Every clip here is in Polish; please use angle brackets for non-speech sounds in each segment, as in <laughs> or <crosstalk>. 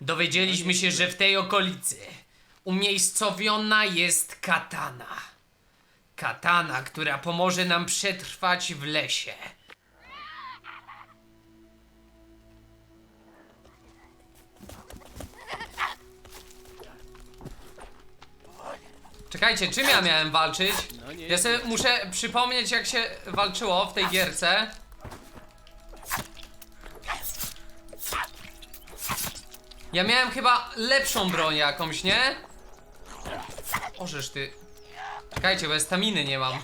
Dowiedzieliśmy się, że w tej okolicy umiejscowiona jest katana. Katana, która pomoże nam przetrwać w lesie. Czekajcie, czym ja miałem walczyć? No Ja sobie muszę przypomnieć, jak się walczyło w tej gierce. Ja miałem chyba lepszą broń jakąś, nie? Ożeż ty. Czekajcie, bo ja staminy nie mam.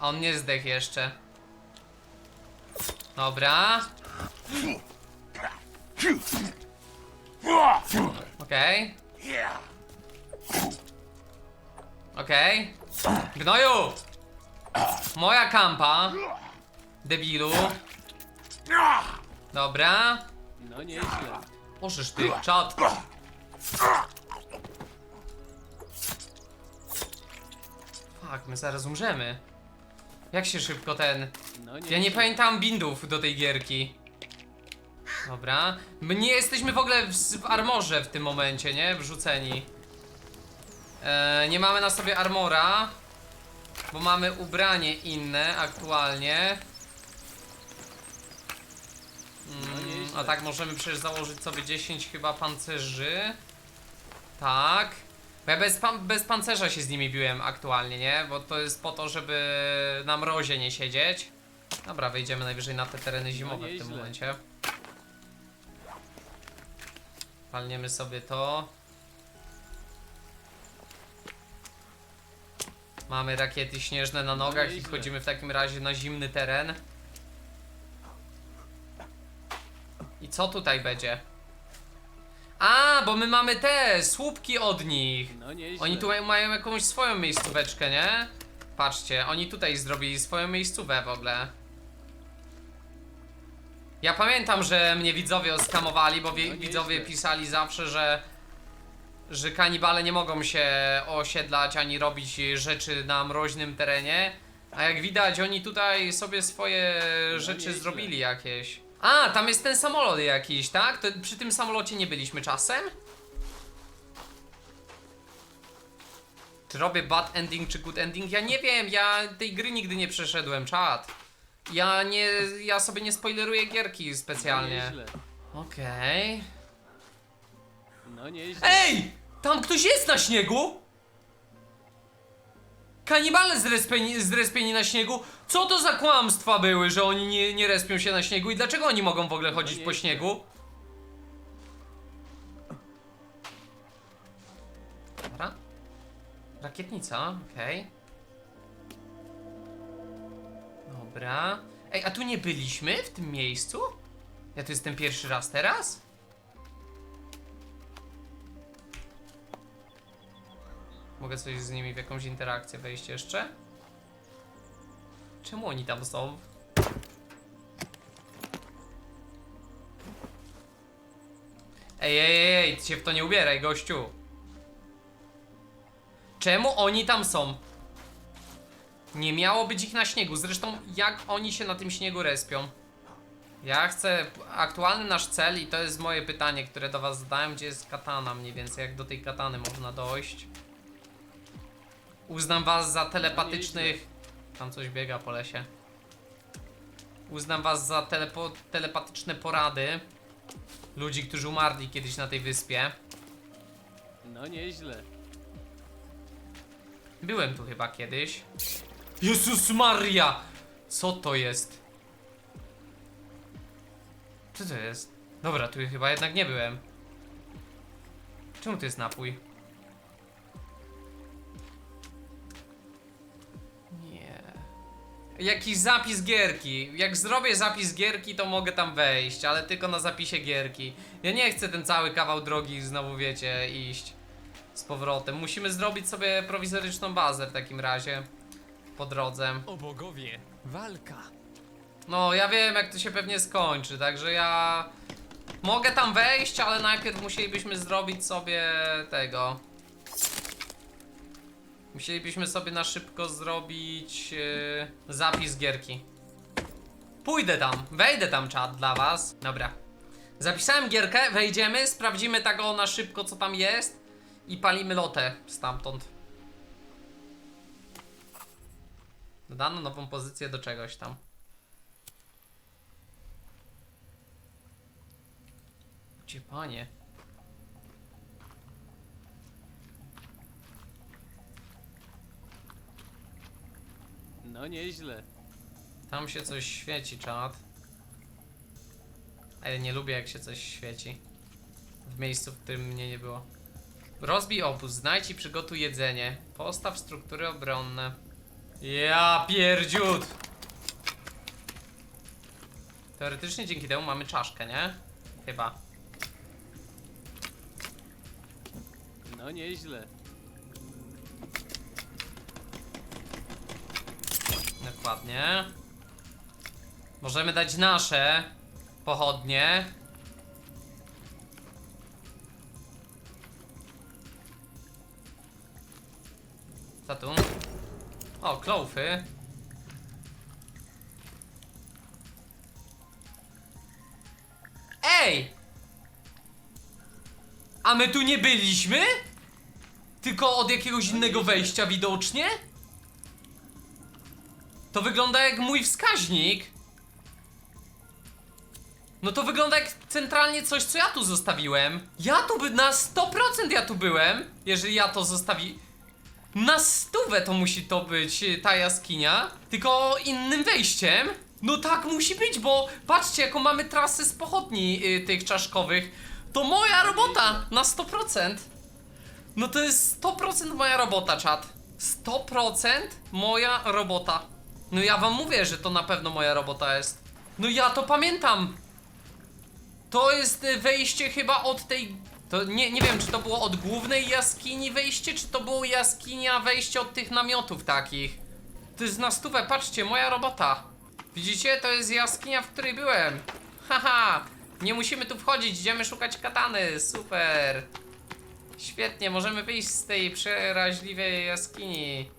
A on nie zdech jeszcze. Dobra. Okej. Okej. Gnoju! Moja kampa. Debilu. Dobra. No nieźle. Możesz ty, czad. Fuck, my zaraz umrzemy. Jak się szybko ten... No. Ja nie pamiętam bindów do tej gierki. Dobra. My nie jesteśmy w ogóle w, w armorze w tym momencie, nie? Wrzuceni. E, nie mamy na sobie armora. Bo mamy ubranie inne aktualnie. A tak możemy przecież założyć sobie 10 chyba pancerzy. Tak. Bo ja bez, pan, bez pancerza się z nimi biłem aktualnie, nie? Bo to jest po to, żeby na mrozie nie siedzieć. Dobra, wejdziemy najwyżej na te tereny zimowe w tym momencie. Palniemy sobie to. Mamy rakiety śnieżne na nogach i wchodzimy w takim razie na zimny teren. Co tutaj będzie? A, bo my mamy te słupki od nich. No nieźle. Oni tu mają- jakąś swoją miejscóweczkę, nie? Patrzcie, oni tutaj zrobili swoją miejscówę w ogóle. Ja pamiętam, że mnie widzowie oskamowali, bo wi- No widzowie pisali zawsze, że że kanibale nie mogą się osiedlać ani robić rzeczy na mroźnym terenie. A jak widać, oni tutaj sobie swoje rzeczy nieźle. zrobili jakieś. A, tam jest ten samolot jakiś, tak? To przy tym samolocie nie byliśmy czasem? Czy robię bad ending czy good ending? Ja nie wiem, ja tej gry nigdy nie przeszedłem, czad. Ja nie, ja sobie nie spoileruję gierki No specjalnie. nieźle. Okej. No nieźle. Ej! Tam ktoś jest na śniegu! Kanibale zrespieni, zrespieni na śniegu? Co to za kłamstwa były, że oni nie, nie respią się na śniegu i dlaczego oni mogą w ogóle chodzić po śniegu? Dobra. Rakietnica, okej. Dobra. Ej, a tu nie byliśmy w tym miejscu? Ja tu jestem pierwszy raz teraz? Mogę coś z nimi w jakąś interakcję wejść jeszcze? Czemu oni tam są? Ej, ej, ej, ty się w to nie ubieraj, gościu. Czemu oni tam są? Nie miało być ich na śniegu. Zresztą, jak oni się na tym śniegu respią? Ja chcę aktualny nasz cel i to jest moje pytanie, które do was zadałem, gdzie jest katana mniej więcej, jak do tej katany można dojść. Uznam was za telepatycznych... Tam coś biega po lesie. Uznam was za telepo... telepatyczne porady ludzi, którzy umarli kiedyś na tej wyspie. No nieźle. Byłem tu chyba kiedyś. Jezus Maria! Co to jest? Co to jest? Dobra, tu chyba jednak nie byłem. Czemu to jest napój? Jakiś zapis gierki. Jak zrobię zapis gierki, to mogę tam wejść, ale tylko na zapisie gierki. Ja nie chcę ten cały kawał drogi znowu, wiecie, iść z powrotem. Musimy zrobić sobie prowizoryczną bazę w takim razie. Po drodze. O bogowie, walka. No, ja wiem jak to się pewnie skończy, także ja mogę tam wejść, ale najpierw musielibyśmy zrobić sobie tego. Musielibyśmy sobie na szybko zrobić yy, zapis gierki. Pójdę tam, wejdę tam czat dla was. Dobra. Zapisałem gierkę, wejdziemy, sprawdzimy tak o na szybko co tam jest i palimy lotę stamtąd. Dodano nową pozycję do czegoś tam. Gdzie panie? No nieźle. Tam się coś świeci, czad. Ale nie lubię jak się coś świeci. W miejscu, w którym mnie nie było. Rozbij obóz, znajdź i przygotuj jedzenie. Postaw struktury obronne. Ja pierdziut! Teoretycznie dzięki temu mamy czaszkę, nie? Chyba. No nieźle. Dokładnie. Możemy dać nasze pochodnie. Co tu? O, klofy. Ej! A my tu nie byliśmy? Tylko od jakiegoś innego wejścia widocznie? To wygląda jak mój wskaźnik. No to wygląda jak centralnie coś, co ja tu zostawiłem. Ja tu by na 100% ja tu byłem, jeżeli ja to zostawi. Na stówę to musi to być y, ta jaskinia, tylko innym wejściem. No tak musi być, bo patrzcie jaką mamy trasę z pochodni y, tych czaszkowych. To moja robota na 100%. No to jest 100% moja robota, czat. 100% moja robota. No ja wam mówię, że to na pewno moja robota jest. No ja to pamiętam. To jest y, wejście chyba od tej... To nie, nie wiem, czy to było od głównej jaskini wejście, czy to było jaskinia wejście od tych namiotów takich. To jest na stówę, patrzcie, moja robota. Widzicie? To jest jaskinia, w której byłem. Haha, nie musimy tu wchodzić, idziemy szukać katany, super. Świetnie, możemy wyjść z tej przeraźliwej jaskini.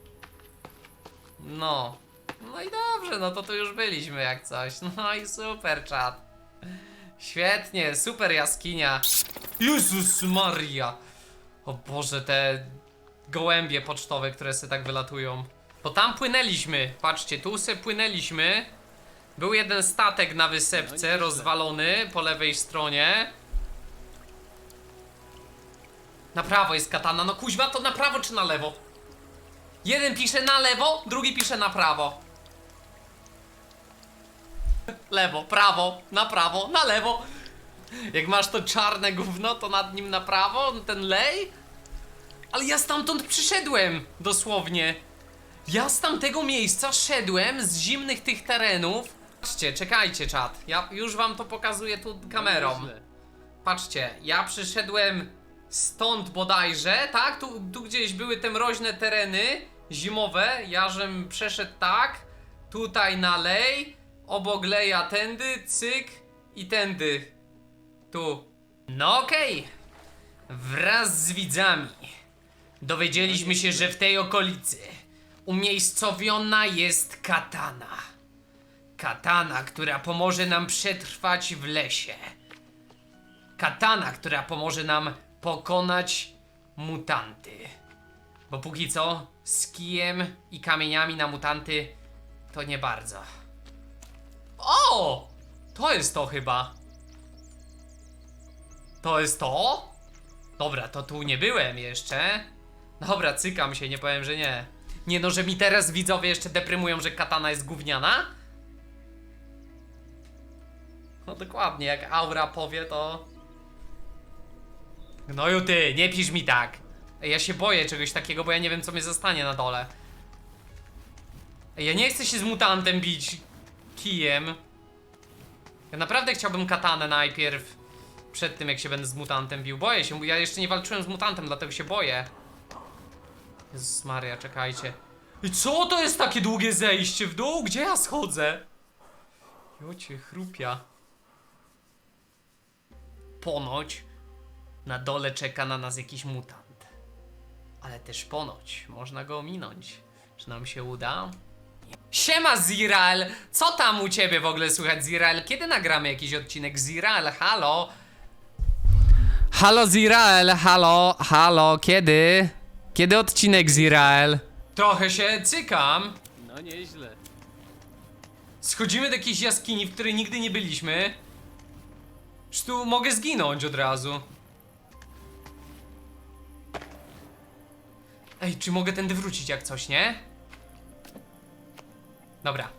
No. No i dobrze, no to tu już byliśmy jak coś. <laughs> No i super, czat. Świetnie, super jaskinia. Jezus Maria. O Boże, te gołębie pocztowe, które se tak wylatują. Bo tam płynęliśmy. Patrzcie, tu se płynęliśmy. Był jeden statek na No wysepce, nieźle. rozwalony po lewej stronie. Na prawo jest katana. No kuźwa, to na prawo czy na lewo? Jeden pisze na lewo, drugi pisze na prawo. Lewo, prawo, na prawo, na lewo. Jak masz to czarne gówno, to nad nim na prawo, ten lej. Ale ja stamtąd przyszedłem, dosłownie. Ja z tamtego miejsca szedłem z zimnych tych terenów. Patrzcie, czekajcie czat. Ja już wam to pokazuję tu kamerą. No. Patrzcie, ja przyszedłem stąd bodajże, tak? Tu, tu gdzieś były te mroźne tereny zimowe. Ja żem przeszedł tak, tutaj na lej, obok leja tędy, cyk i tędy. Tu. No okej. Wraz z widzami dowiedzieliśmy się, że w tej okolicy umiejscowiona jest katana. Katana, która pomoże nam przetrwać w lesie. Katana, która pomoże nam pokonać mutanty. Bo póki co, z kijem i kamieniami na mutanty to nie bardzo. O! To jest to chyba. To jest to? Dobra, to tu nie byłem jeszcze. Dobra, cykam się, nie powiem, że nie. Nie no, że mi teraz widzowie jeszcze deprymują, że katana jest gówniana? No dokładnie, jak Aura powie, to... Gnoju ty, nie pisz mi tak. Ja się boję czegoś takiego, bo ja nie wiem, co mnie zostanie na dole. Ja nie chcę się z mutantem bić kijem. Ja naprawdę chciałbym katanę najpierw. Przed tym, jak się będę z mutantem bił. Boję się, bo ja jeszcze nie walczyłem z mutantem, dlatego się boję. Jezus Maria, czekajcie. I co to jest takie długie zejście w dół? Gdzie ja schodzę? Jocie, chrupia. Ponoć na dole czeka na nas jakiś mutant. Ale też ponoć można go ominąć. Czy nam się uda? Siema Zirael! Co tam u ciebie w ogóle słychać Zirael? Kiedy nagramy jakiś odcinek? Zirael, halo? Halo Zirael, halo, halo, kiedy? Kiedy odcinek Zirael? Trochę się cykam. No nieźle. Schodzimy do jakiejś jaskini, w której nigdy nie byliśmy. Czy tu mogę zginąć od razu? Ej, czy mogę tędy wrócić jak coś, nie? Dobra.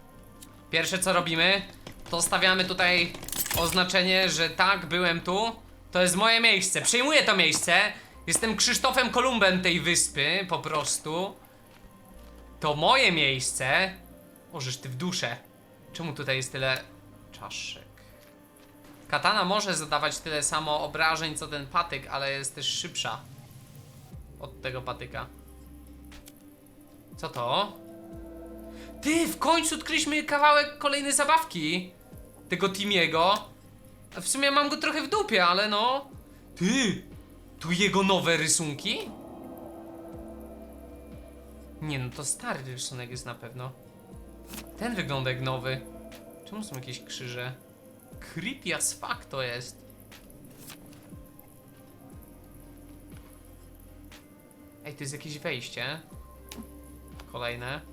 Pierwsze co robimy, to stawiamy tutaj oznaczenie, że tak, byłem tu. To jest moje miejsce. Przejmuję to miejsce. Jestem Krzysztofem Kolumbem tej wyspy, po prostu. To moje miejsce. Możesz ty w duszę. Czemu tutaj jest tyle czaszek? Katana może zadawać tyle samo obrażeń co ten patyk, ale jest też szybsza od tego patyka. Co to? Ty, w końcu odkryliśmy kawałek kolejnej zabawki tego Timiego. W sumie mam go trochę w dupie, ale no. Ty, tu jego nowe rysunki? Nie, no to stary rysunek jest na pewno. Ten wygląda jak nowy. Czemu są jakieś krzyże? Creepy as fuck to jest. Ej, to jest jakieś wejście. Kolejne.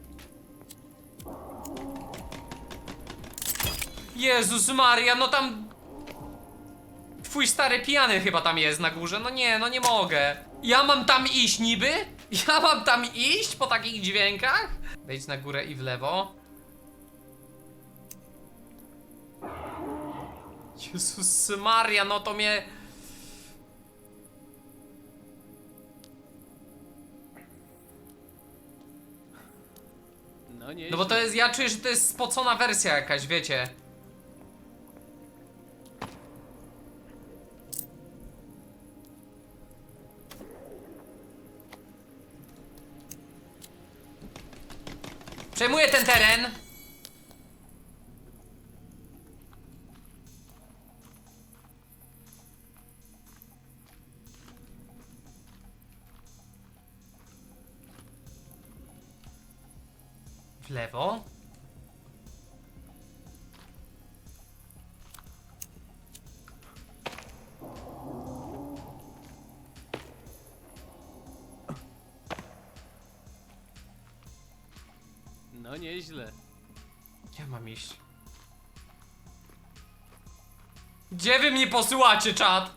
Jezus Maria, no tam... Twój stary pijany chyba tam jest na górze. No nie, no nie mogę. Ja mam tam iść niby? <laughs> Ja mam tam iść po takich dźwiękach? Wejdź na górę i w lewo. Jezus Maria, no to mnie... No nieźle. No bo to jest, ja czuję, że to jest spocona wersja jakaś, wiecie. Nieźle. Gdzie mam iść? Gdzie wy mnie posyłacie, czat?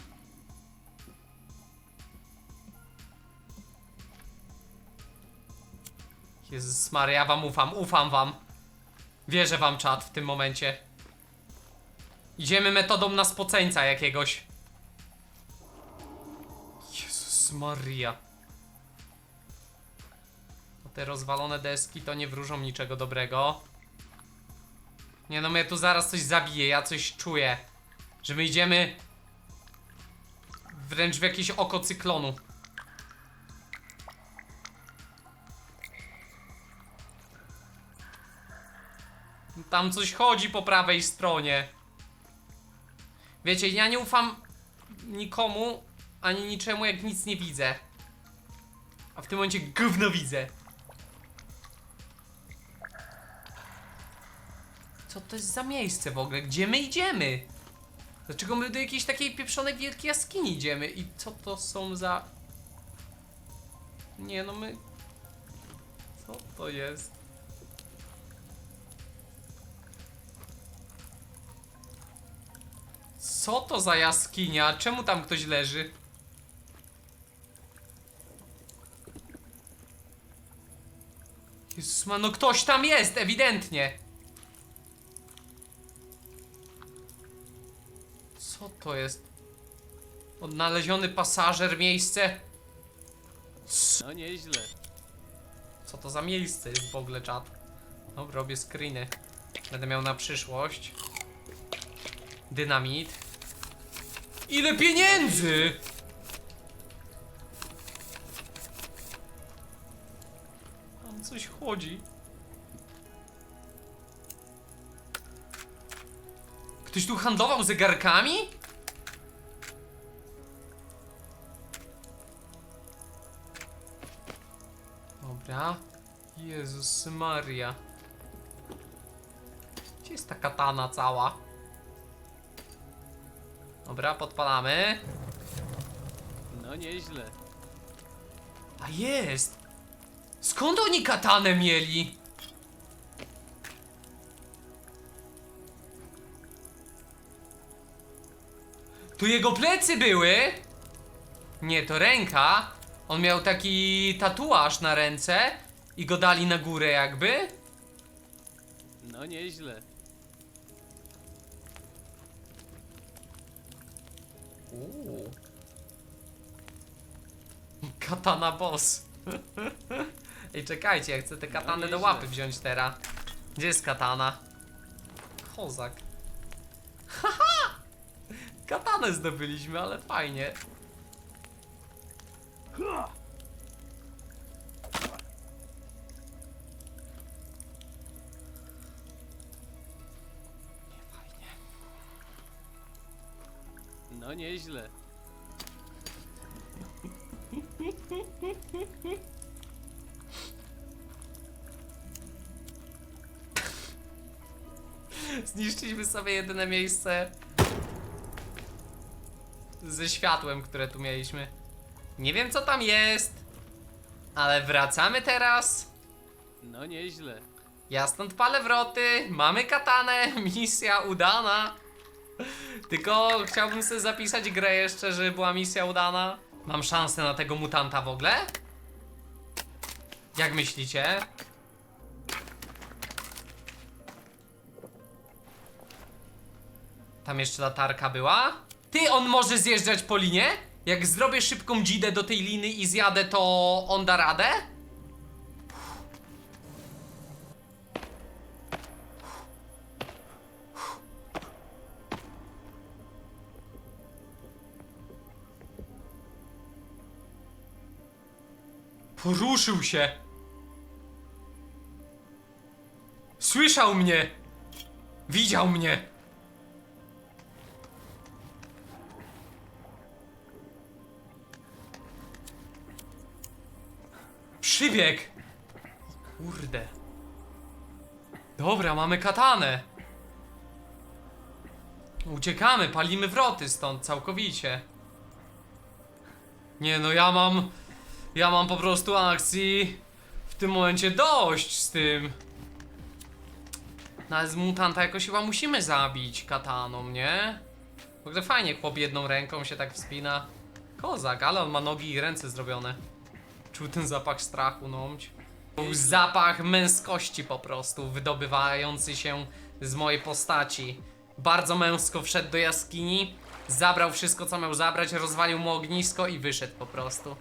Jezus Maria, ja wam ufam, ufam wam. Wierzę wam, czat, w tym momencie. Idziemy metodą na spoceńca jakiegoś. Jezus Maria. Te rozwalone deski to nie wróżą niczego dobrego. Nie no, mnie tu zaraz coś zabije, ja coś czuję. Że my idziemy wręcz w jakieś oko cyklonu. Tam coś chodzi po prawej stronie. Wiecie, ja nie ufam nikomu ani niczemu, jak nic nie widzę. A w tym momencie gówno widzę. Co to jest za miejsce w ogóle? Gdzie my idziemy? Dlaczego my do jakiejś takiej pieprzonej wielkiej jaskini idziemy? I co to są za... Nie no my... Co to jest? Co to za jaskinia? Czemu tam ktoś leży? Jezus ma, no ktoś tam jest, ewidentnie. To jest? Odnaleziony pasażer, miejsce? No nieźle. Co to za miejsce jest w ogóle, czat? Dobra, robię screeny. Będę miał na przyszłość. Dynamit. Ile pieniędzy! Tam coś chodzi. Ktoś tu handlował zegarkami? Dobra. Jezus Maria. Gdzie jest ta katana cała? Dobra, podpalamy. No nieźle. A jest! Skąd oni katanę mieli? Tu jego plecy były? Nie, to ręka. On miał taki tatuaż na ręce i go dali na górę jakby. No nieźle. Uuu. Katana boss. <laughs> Ej, czekajcie, ja chcę tę katanę do nieźle. łapy wziąć teraz. Gdzie jest katana? Kozak. <laughs> Haha! Katanę zdobyliśmy, ale fajnie. No nieźle. Zniszczyliśmy sobie jedyne miejsce ze światłem, które tu mieliśmy. Nie wiem co tam jest, ale wracamy teraz. No nieźle. Ja stąd palę wroty, mamy katanę, misja udana. Tylko chciałbym sobie zapisać grę jeszcze, żeby była misja udana. Mam szansę na tego mutanta w ogóle? Jak myślicie? Tam jeszcze latarka była? Ty, on może zjeżdżać po linie? Jak zrobię szybką dzidę do tej liny i zjadę, to on da radę? Poruszył się. Słyszał mnie. Widział mnie. Przybieg. Kurde. Dobra, mamy katanę. Uciekamy, palimy wroty stąd całkowicie. Nie no, ja mam... Ja mam po prostu akcji w tym momencie dość z tym. No ale z mutanta jakoś chyba musimy zabić kataną, nie? W ogóle fajnie chłop jedną ręką się tak wspina. Kozak, ale on ma nogi i ręce zrobione. Czuł ten zapach strachu, no. Był zapach męskości po prostu, wydobywający się z mojej postaci. Bardzo męsko wszedł do jaskini, zabrał wszystko co miał zabrać, rozwalił mu ognisko i wyszedł po prostu.